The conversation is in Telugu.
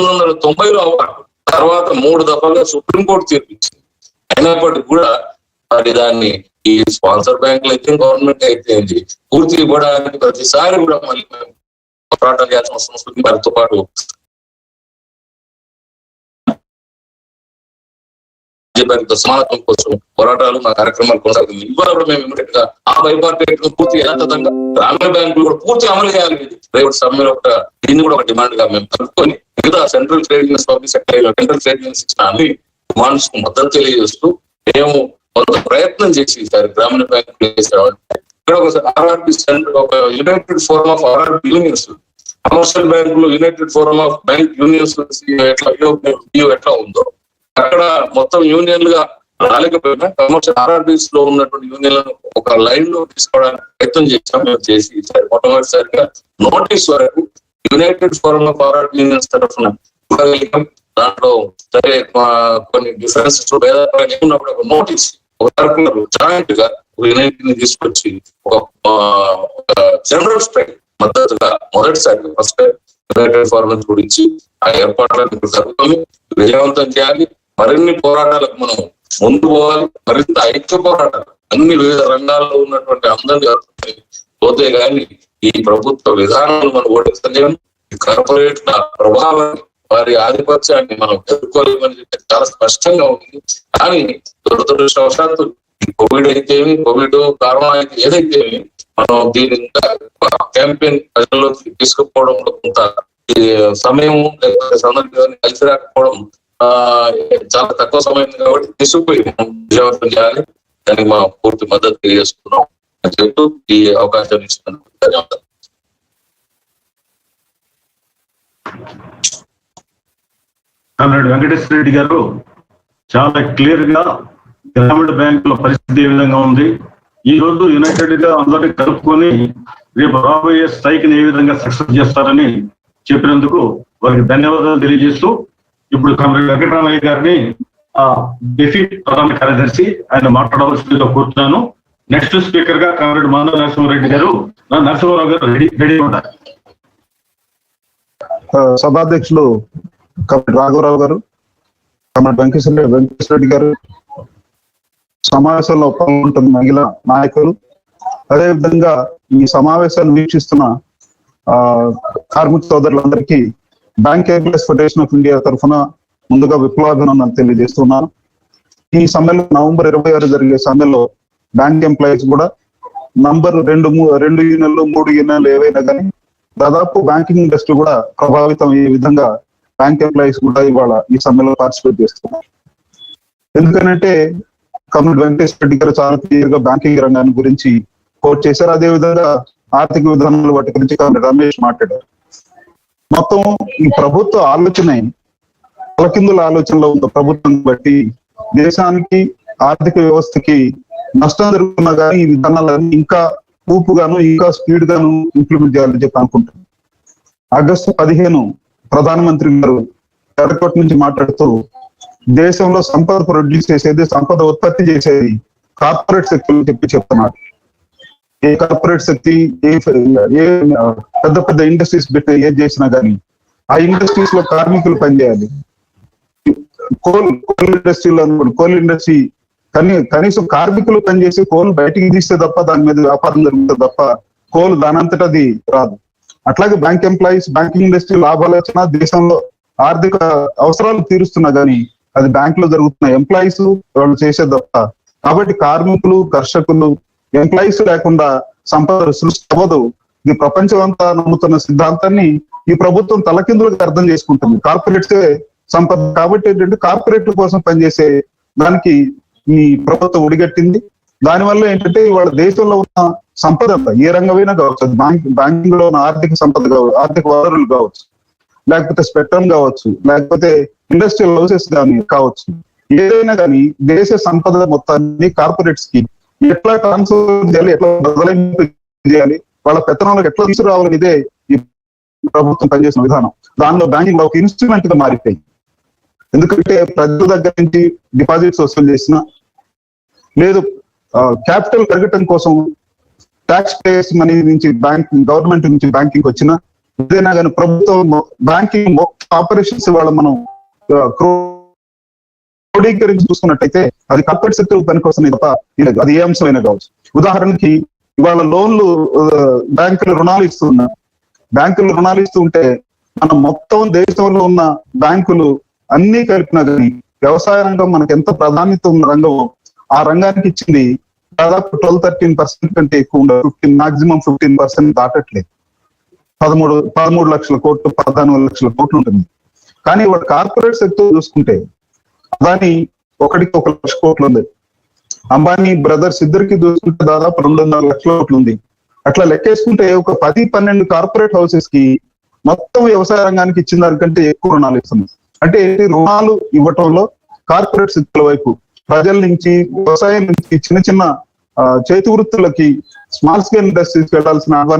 పంతొమ్మిది వందల తొంభైలో అవార్డు తర్వాత మూడు దఫాలుగా సుప్రీంకోర్టు తీర్పించింది అయినప్పటికీ కూడా మరి దాన్ని ఈ స్పాన్సర్ బ్యాంకులు అయితే గవర్నమెంట్ అయితే పూర్తి ఇవ్వడానికి ప్రతిసారి కూడా మళ్ళీ మేము పోరాటం చేయాల్సిన సంస్కృతి వారితో పాటు బ్యాంకుతో సమానత్వం కోసం పోరాటాలు మా కార్యక్రమాలు కొనసాగుతుంది ఇవాళ కూడా మేము ఇమ్మీడియట్గా ఆ బైపార్టేట్ పూర్తి యథాతథంగా గ్రామీణ బ్యాంకులు కూడా పూర్తి అమలు చేయాలి. రేపు సమ్మెలో ఒక దీన్ని కూడా ఒక డిమాండ్గా మేము కలుపుకొని మిగతా central trade unions public sector central trade unions ఇచ్చిన అన్ని డిమాండ్స్కు మద్దతు తెలియజేస్తూ మేము కొంత ప్రయత్నం చేసి ఈసారి గ్రామీణ బ్యాంకు ఇక్కడ ఒక ఆర్ఆర్బి సెంటర్ ఒక United Forum of RRB Unions commercial బ్యాంకులు United Forum of Bank Unions ఎట్లా ఎట్లా ఉందో అక్కడ మొత్తం యూనియన్లుగా రాలేకపోయినా కమర్షియల్ ఆర్ఆర్బీస్లో ఉన్నటువంటి యూనియన్లను ఒక లైన్లో తీసుకోవడానికి ప్రయత్నం చేసాం మేము చేసి మొట్టమొదటిసారిగా నోటీస్ వరకు United Forum of RRB Unions తరఫున దాంట్లో సరే కొన్ని డిఫరెన్సెస్ భేదాలు ఉన్నప్పుడు ఒక నోటీస్ ఒక తరఫున జాయింట్గా యునైటెడ్ని తీసుకొచ్చి ఒక జనరల్ స్ట్రైక్ మద్దతుగా మొదటిసారి ఫస్ట్ యునైటెడ్ ఫార్మర్స్ గురించి ఆ ఏర్పాట్లను జరుగుతుంది విజయవంతం చేయాలి. మరిన్ని పోరాటాలకు మనం ముందు పోవాలి. మరింత ఐక్య పోరాటాలు అన్ని వివిధ రంగాల్లో ఉన్నటువంటి అందరినీ పోతే గాని ఈ ప్రభుత్వ విధానాలు మనం ఓడించలేము కార్పొరేట్ కార్పొరేట్ల ప్రభావాన్ని వారి ఆధిపత్యాన్ని మనం ఎదుర్కోలేమని చెప్పి చాలా స్పష్టంగా ఉంది. కానీ దురదృష్టవశాత్తు కోవిడ్ అయితే కోవిడ్ కరోనా అయితే ఏదైతే మనం దీని క్యాంపెయిన్ ప్రజల్లోకి తీసుకుపోవడంలో కొంత సమయం లేకపోతే సందర్భాన్ని కలిసి రాకపోవడం ఆ చాలా తక్కువ సమయం కాబట్టి తీసుకుపోయి మనం విజయవంతం చేయాలి. దానికి మా పూర్తి మద్దతు తెలియజేస్తున్నాం. అని చెప్తూ ఈ అవకాశం ఇస్తున్నాను. ధన్యవాదాలు కామ్రేడ్ వెంకటేశ్వర రెడ్డి గారు చాలా క్లియర్గా గ్రామీణ బ్యాంకుల పరిస్థితి ఏ విధంగా ఉంది? ఈ రోజు యునైటెడ్గా అందరినీ కలుపుకొని రేపు రాబోయే స్ట్రైక్ని ఏ విధంగా సక్సెస్ చేస్తారని చెప్పినందుకు వారికి ధన్యవాదాలు తెలియజేస్తూ ఇప్పుడు కామ్రేడ్ వెంకటరామయ్య గారిని ఆ డెఫిట్ ప్రధాన కార్యదర్శి ఆయన మాట్లాడవలసిందిగా కోరుతున్నాను. నెక్స్ట్ స్పీకర్గా కామ్రేడ్ మాధవ నరసింహారెడ్డి గారు నరసింహారావు గారు రెడీ రెడీ ఉంటారు సభాధ్యక్షులు కమిటీ రాఘవరావు గారు కమిటీ వెంకటేశ్వర వెంకటేశ్వరరెడ్డి గారు సమావేశంలో పాల్గొంటున్న మహిళా నాయకులు అదేవిధంగా ఈ సమావేశాన్ని వీక్షిస్తున్న కార్మిక సోదరులందరికీ Bank Employees Federation of India తరఫున ముందుగా విప్లవాభినందనలు తెలియజేస్తున్నాను. ఈ సమ్మెలో నవంబర్ ఇరవై ఆరు జరిగే సమ్మెలో బ్యాంక్ ఎంప్లాయీస్ కూడా నంబర్ రెండు రెండు యూనియన్లు మూడు యూనియన్లు ఏవైనా కానీ దాదాపు బ్యాంకింగ్ ఇండస్ట్రీ కూడా ప్రభావితం అయ్యే విధంగా బ్యాంక్ ఎంప్లాయీస్ కూడా ఇవాళ ఈ సమ్మెలో పార్టిసిపేట్ చేస్తున్నారు. ఎందుకనంటే కమ్యూనిటీ వెంకటేశ్వర రెడ్డి గారు చాలా క్లియర్గా బ్యాంకింగ్ రంగాన్ని గురించి కోట్ చేశారు. అదే విధంగా ఆర్థిక విధానాలు వాటి గురించి కమ్యూనిటీ రమేష్ మాట్లాడారు. మొత్తం ఈ ప్రభుత్వ ఆలోచన తలకిందుల ఆలోచనలో ఉన్న ప్రభుత్వం బట్టి దేశానికి ఆర్థిక వ్యవస్థకి నష్టం జరుగుతున్నా కానీ ఈ విధానాలన్నీ ఇంకా ఊపుగాను ఇంకా స్పీడ్ గాను ఇంప్లిమెంట్ చేయాలని చెప్పి అనుకుంటున్నాను. ఆగస్టు పదిహేను ప్రధానమంత్రి గారు ఎర్రకోట నుంచి మాట్లాడుతూ దేశంలో సంపద ప్రొడ్యూస్ చేసేది సంపద ఉత్పత్తి చేసేది కార్పొరేట్ శక్తులు చెప్పి చెప్తున్నారు ఏ కార్పొరేట్ శక్తి ఏ ఏ పెద్ద పెద్ద ఇండస్ట్రీస్ పెట్టి ఏది చేసినా కానీ ఆ ఇండస్ట్రీస్లో కార్మికులు పనిచేయాలి. కోల్ కోల్ ఇండస్ట్రీలో అనుకోండి కోల్ ఇండస్ట్రీ కానీ కనీసం కార్మికులు పనిచేసి కోల్ బయటికి తీస్తే తప్ప దాని మీద వ్యాపారం జరుగుతుంది తప్ప కోల్ దానంతట అది రాదు. అట్లాగే బ్యాంక్ ఎంప్లాయీస్ బ్యాంకింగ్ ఇండస్ట్రీ లాభాలు వచ్చినా దేశంలో ఆర్థిక అవసరాలు తీరుస్తున్నా కానీ అది బ్యాంక్లో జరుగుతున్న ఎంప్లాయీస్ వాళ్ళు చేసే తప్ప. కాబట్టి కార్మికులు కర్షకులు ఎంప్లాయీస్ లేకుండా సంపద సృష్టి అవ్వదు. ఇది ప్రపంచం అంతా నమ్ముతున్న సిద్ధాంతాన్ని ఈ ప్రభుత్వం తలకిందులకు అర్థం చేసుకుంటుంది. కార్పొరేట్స్ సంపద కాబట్టి ఏంటంటే కార్పొరేట్ కోసం పనిచేసే దానికి ఈ ప్రభుత్వం ఒడిగట్టింది. దానివల్ల ఏంటంటే ఇవాళ దేశంలో ఉన్న సంపద ఏ రంగమైనా కావచ్చు అది బ్యాంక్ బ్యాంకింగ్లో ఉన్న ఆర్థిక సంపద కావచ్చు ఆర్థిక వనరులు కావచ్చు లేకపోతే స్పెక్ట్రమ్ కావచ్చు లేకపోతే ఇండస్ట్రియల్ హౌసెస్ కానీ కావచ్చు ఏదైనా కానీ దేశ సంపద మొత్తాన్ని కార్పొరేట్స్కి ఎట్లా ట్రాన్స్ఫర్ చేయాలి ఎట్లా బదలాయింపు చేయాలి వాళ్ళ పెత్తనాలకు ఎట్లా తీసుకురావాలని ఇదే ఈ ప్రభుత్వం పనిచేసిన విధానం. దానిలో బ్యాంకింగ్ ఒక ఇన్స్ట్రుమెంట్గా మారిపోయింది. ఎందుకంటే ప్రజల దగ్గర నుంచి డిపాజిట్స్ వసూలు చేసిన లేదు క్యాపిటల్ పెరగటం కోసం ట్యాక్స్ పేయర్స్ మనీ నుంచి బ్యాంక్ గవర్నమెంట్ నుంచి బ్యాంకింగ్ వచ్చిన ఏదైనా కానీ ప్రభుత్వం బ్యాంకింగ్ ఆపరేషన్స్ వాళ్ళ మనం క్రోడీకరించి చూసుకున్నట్టయితే అది కార్పొరేట్ సెక్టర్ పనికొస్తున్నాయి తప్ప అది ఏ అంశమైనా కావచ్చు. ఉదాహరణకి ఇవాళ లోన్లు బ్యాంకులు రుణాలు ఇస్తున్నారు బ్యాంకులు రుణాలు ఇస్తూ ఉంటే మనం మొత్తం దేశంలో ఉన్న బ్యాంకులు అన్ని కలిపినా కానీ వ్యవసాయ రంగం మనకు ఎంత ప్రాధాన్యత ఉన్న రంగం ఆ రంగానికి ఇచ్చింది దాదాపు ట్వెల్వ్ థర్టీన్ పర్సెంట్ కంటే ఎక్కువ ఉండదు. ఫిఫ్టీన్ మాక్సిమం ఫిఫ్టీన్ పర్సెంట్ దాటట్లేదు. పదమూడు పదమూడు లక్షల కోట్లు పద్నాలుగు లక్షల కోట్లు ఉంటుంది. కానీ వాడు కార్పొరేట్ సెక్టర్ చూసుకుంటే అదాని ఒకటికి ఒక లక్ష కోట్లు ఉంది. అంబానీ బ్రదర్స్ ఇద్దరికి చూసుకుంటే దాదాపు వందల లక్షల కోట్లు ఉంది. అట్లా లెక్కేసుకుంటే ఒక పది పన్నెండు కార్పొరేట్ హౌసెస్కి మొత్తం వ్యవసాయ రంగానికి ఇచ్చిన దానికంటే ఎక్కువ రుణాలు ఇస్తున్నాయి. అంటే రుణాలు ఇవ్వటంలో కార్పొరేట్ సెక్టర్ వైపు ప్రజల నుంచి వ్యవసాయం నుంచి చిన్న చిన్న ఆ, చేతి వృత్తులకి స్మాల్ స్కేల్ ఇండస్ట్రీస్ పెట్టాల్సిన అడ్వాన్స్